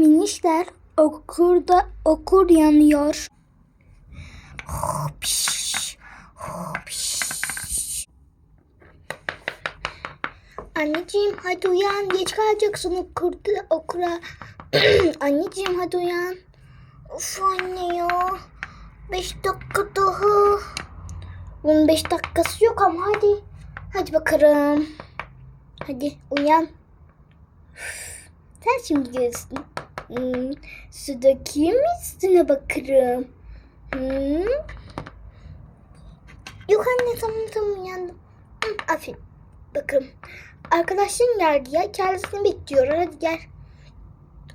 Minişler okurda okur yanıyor. Hopiş, hopiş. Anneciğim hadi uyan geç kalacaksın okurda okura. Anneciğim hadi uyan. Of anne ya. Beş dakika daha. Bunun beş dakikası yok ama hadi. Hadi bakalım. Hadi uyan. Sen şimdi görürsün. Hmm, su dökeyim mi üstüne bakarım. Hmm. Yok anne tamam tamam uyandım. Hı, aferin. Bakalım. Arkadaşın geldi ya. Kendisini bekliyor. Hadi gel.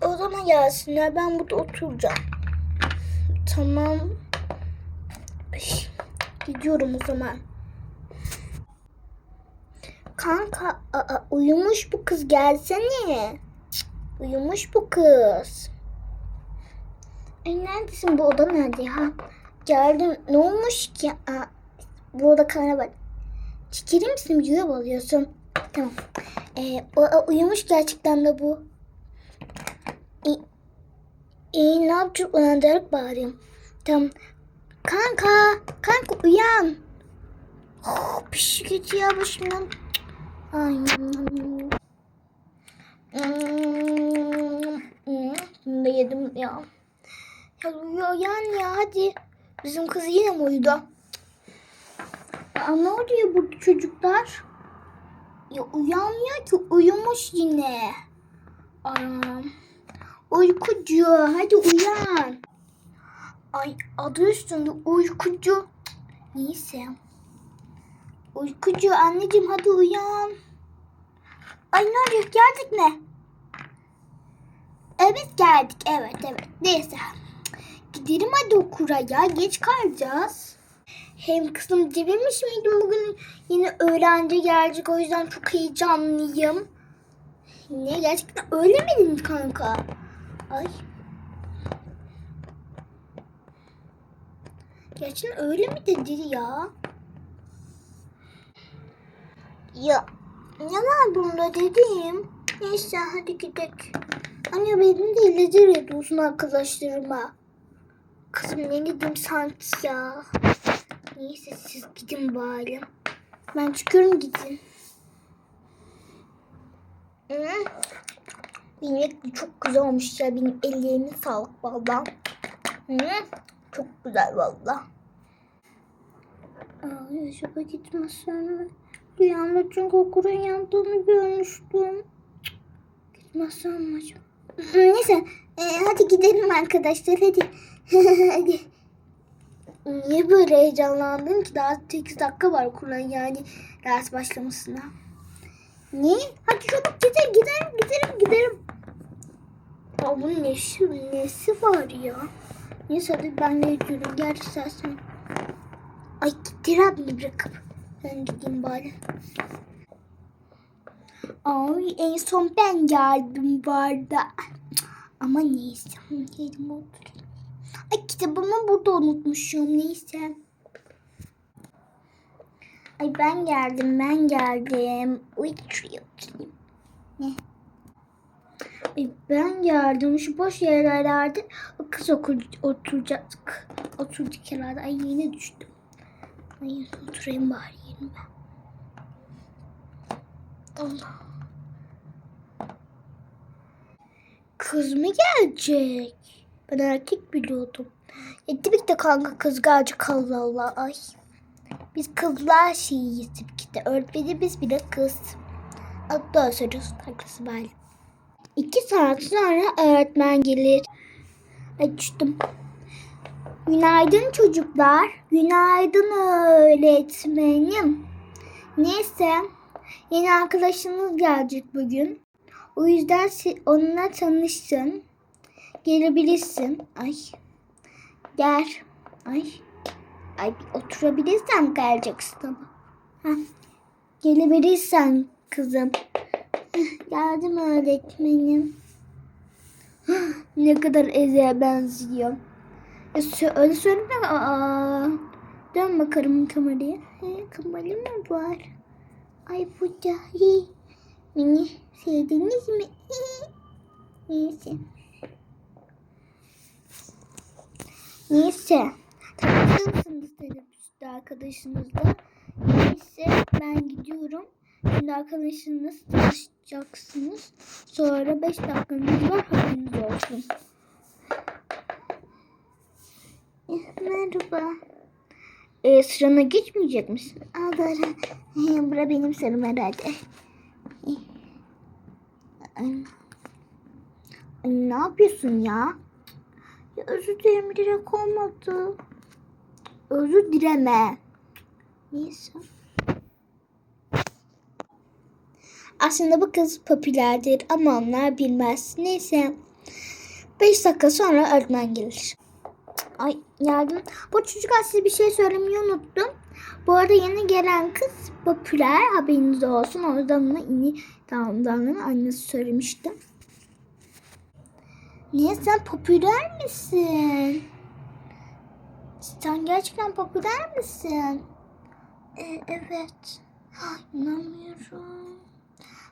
O zaman gelsinler. Ben burada oturacağım. Tamam. Gidiyorum o zaman. Kanka aa, uyumuş bu kız gelsene. Uyumuş bu kız. Ay neredesin bu oda nerede ya? Geldim ne olmuş ki? Aa, bu oda kana bak. Çekilir misin videoya bağlıyorsun? Tamam. Ee, o, uyumuş gerçekten de bu. İyi, iyi ne yapacağım uyandırarak bağırayım. Tamam. Kanka, kanka uyan. Oh, piş git ya başımdan. Ay. Bunu da yedim ya. Ya uyuyor yan ya hadi. Bizim kız yine mi uyudu? Aa, ne oluyor bu çocuklar? Ya uyanmıyor ki uyumuş yine. Anam. Uykucu hadi uyan. Ay adı üstünde uykucu. Neyse. Uykucu anneciğim hadi uyan. Ay ne oluyor geldik mi? Evet geldik evet evet. Neyse. Gidelim hadi okula ya geç kalacağız. Hem kızım dememiş miydim bugün yine öğrenci gelecek o yüzden çok heyecanlıyım. Ne gerçekten öyle mi dedin kanka? Ay. Gerçekten öyle mi dedi ya? Ya ne var bunda dediğim? Neyse hadi gidelim. Anne benim de ilacı ediyorsun arkadaşlarıma. Kızım ne dedim sanki ya. Neyse siz gidin bari. Ben çıkıyorum gidin. Yemek çok güzel olmuş ya. Benim ellerime sağlık valla. Çok güzel valla. Ay acaba gitmezsem mi? Rüyamda çünkü okulun yandığını görmüştüm. Cık, Gitmezsem mi acaba? Neyse e, hadi gidelim arkadaşlar hadi. Niye böyle heyecanlandın ki? Daha 8 dakika var okulun yani ders başlamasına. Ne? Hadi çabuk gidelim gidelim gidelim gidelim. Aa, bunun nesi, nesi var ya? Neyse hadi ben de gidiyorum. Gel istersen. Ay gittir abini bırakıp. Ben gideyim bari. Ay en son ben geldim bu arada. Ama neyse. Geldim oturayım. Ay kitabımı burada unutmuşum. Neyse. Ay ben geldim ben geldim. Uy. Ne? Ay ben geldim. Şu boş yerlerde o kız okur, oturacak. Oturduk herhalde. Ay yine düştüm. Ay oturayım bari yerime. Allah. Kız mı gelecek? Ben erkek biliyordum. Ya tabii de kanka kız gelecek Allah. Ay. Biz kızlar şeyiyiz tabii ki de. Öğretmenimiz bile kız. Hatta söylüyorsun haklısın böyle. İki saat sonra öğretmen gelir. Düştüm. Günaydın çocuklar. Günaydın öğretmenim. Neyse. Yeni arkadaşınız gelecek bugün. O yüzden onunla tanışsın. Gelebilirsin. Ay. Gel. Ay. Ay bir oturabilirsen geleceksin ama. Heh. Gelebilirsen kızım. Geldim öğretmenim. Ne kadar Eze'ye benziyor. E, sö- öyle söyleme. Aa. Dön bakalım kameraya. He, kamera mı var? Ay bu da hi. Beni sevdiniz mi? Neyse. Neyse. Tanışırsınız teneffüste arkadaşınızla. Neyse ben gidiyorum. Şimdi arkadaşınız tanışacaksınız. Sonra 5 dakikanız var haberiniz olsun. Eh, Merhaba. Ee, sırana geçmeyecek misin? Aa, doğru. Ee, bura benim sıram herhalde. Eh. Ay, ne yapıyorsun ya? Ya özür dilerim direkt olmadı. Özür dileme. Neyse. Aslında bu kız popülerdir ama onlar bilmez. Neyse. 5 dakika sonra öğretmen gelir. Ay yardım. Bu çocuk size bir şey söylemeyi unuttum. Bu arada yeni gelen kız popüler haberiniz olsun. O yüzden ona iyi davranın annesi söylemişti. Niye sen popüler misin? Sen gerçekten popüler misin? Ee, evet. Ha, inanmıyorum.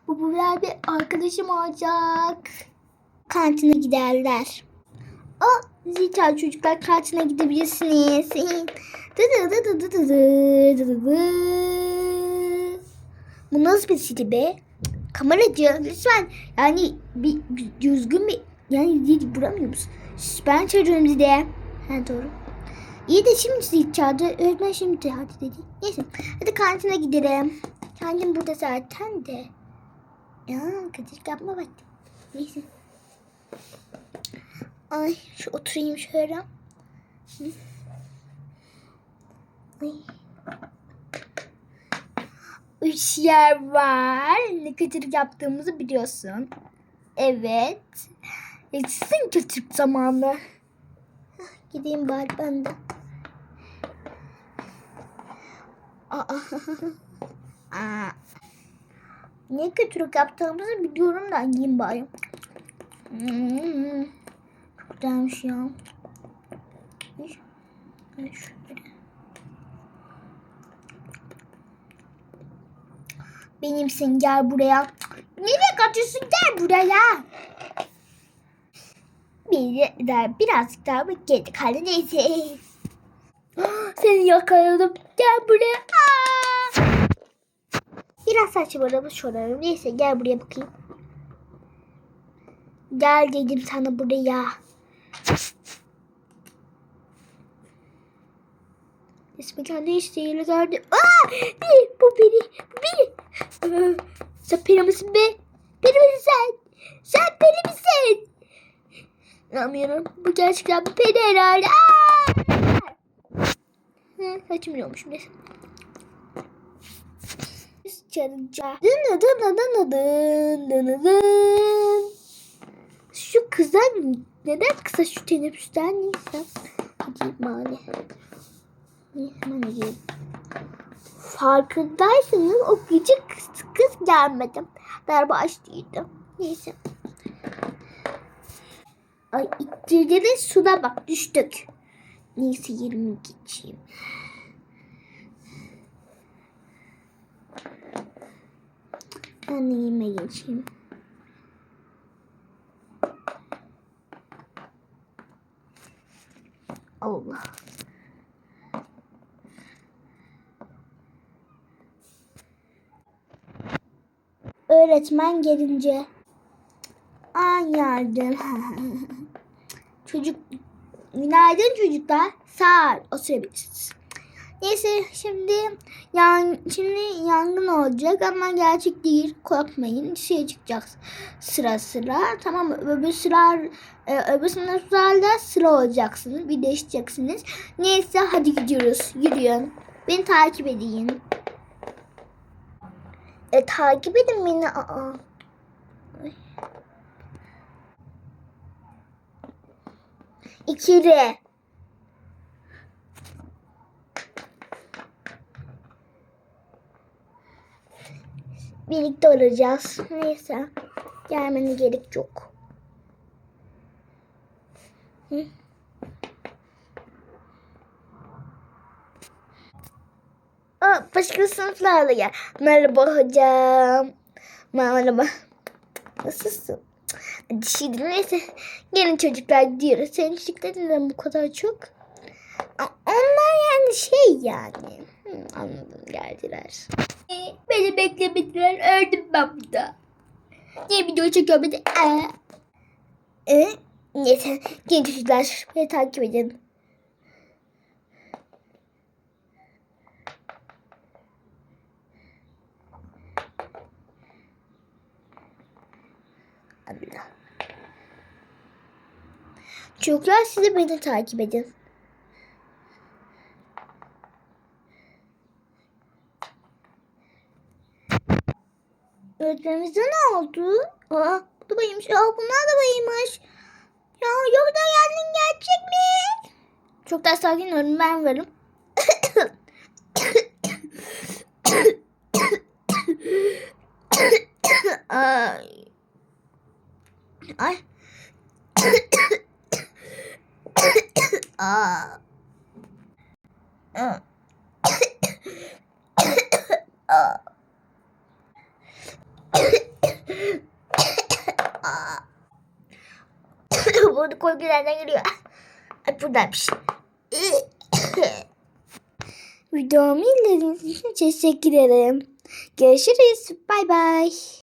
Bu popüler bir arkadaşım olacak. Kantine giderler. O zita çocuklar kantine gidebilirsiniz. Bu nasıl bir sili be? Kameracı lütfen yani bir düzgün bir yani zil vuramıyor musun? Ben çalıyorum zili. Ha doğru. İyi de şimdi zil çaldı. Öğretmen şimdi hadi dedi. Neyse hadi kantine gidelim. Kantin burada zaten de. Ya kaçırık yapma bak. Neyse. Ay şu oturayım şöyle. Ay. Üç yer var. Ne kötülük yaptığımızı biliyorsun. Evet. Geçsin kötülük zamanı. Gideyim bari ben de. Aa. Aa. Ne kötülük yaptığımızı biliyorum da gideyim bari. Hmm. Çok güzelmiş ya. Benimsin gel buraya. Nereye kaçıyorsun gel buraya. Bir daha birazcık daha bekledik hadi neyse. Seni yakaladım. Gel buraya. Aa! Biraz saçmalama sorarım. Neyse gel buraya bakayım. Gel dedim sana buraya. İsmi kendi isteğiyle geldi. Aa! Bir, bu beni. Beni. Ee, sen peri misin be? Peri misin sen? Sen peri misin? İnanmıyorum. Bu gerçekten bir peri herhalde. Aa! Hı, kaçmıyormuş neyse. Çalınca. Dın dın dın dın dın. Şu kızdan neden kısa şu teneffüsten neyse. Gideyim bari. Neyse gideyim. Farkındaysanız o küçük kız, kız gelmedi. Darbe açtıydı. Neyse. Ay ittirdi suda bak düştük. Neyse yerimi geçeyim. Ben de yerime geçeyim. Allah. Öğretmen gelince an yardım. Çocuk günaydın çocuklar. Sağ ol. Oturabilirsiniz. Neyse şimdi yan, şimdi yangın olacak ama gerçek değil. Korkmayın. Şey çıkacak sıra sıra. Tamam mı? Öbür sıra e, öbür sınıflarda sıra olacaksınız. Bir değişeceksiniz. Neyse hadi gidiyoruz. Yürüyün. Beni takip edin. E takip edin beni. Aa. İkili. Birlikte olacağız. Neyse. Gelmene gerek yok. Hı? Aa, başka sınıflarla gel. Merhaba hocam. Merhaba. Nasılsın? Hadi şimdi neyse. Gelin çocuklar gidiyoruz. Senin çocuklar neden bu kadar çok? onlar yani şey yani. Hı, anladım geldiler. Beni beklemediler. Öldüm ben burada. Niye video çekiyor de? Ee. Ee, neyse. Genç çocuklar beni takip edin. Allah. Çocuklar siz de beni takip edin. Öğretmenimize ne oldu? Aa, bu da bayılmış. Aa, bunlar da bayılmış. Ya yoksa geldin gerçek mi? Çok daha sakin olun ben varım. Ay. Ay. Aa. Aa. Bunu korku nereden geliyor? Ay buradaymış. Videomu izlediğiniz için teşekkür ederim. Görüşürüz. Bay bay.